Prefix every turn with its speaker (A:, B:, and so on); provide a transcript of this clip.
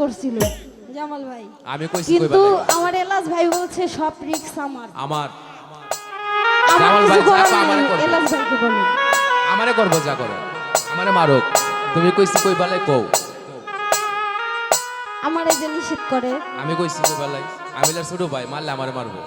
A: করছিল। জামাল ভাই।
B: আমি কইছি
A: কিন্তু আমার এলাস ভাই বলছে সব রিক্স আমার।
B: আমার। জামাল ভাই যা
A: করার
B: কো আমারে
A: নেই
B: করব
A: ভাইকে বলুন
B: আমারে করব যা করো। আমারে মারুক। তুমি কইছি কই বেলায় কও।
A: আমারে যে নিষেধ করে।
B: আমি কইছি কই বেলায় আমি ছোট ভাই মারলে আমারে মারবো।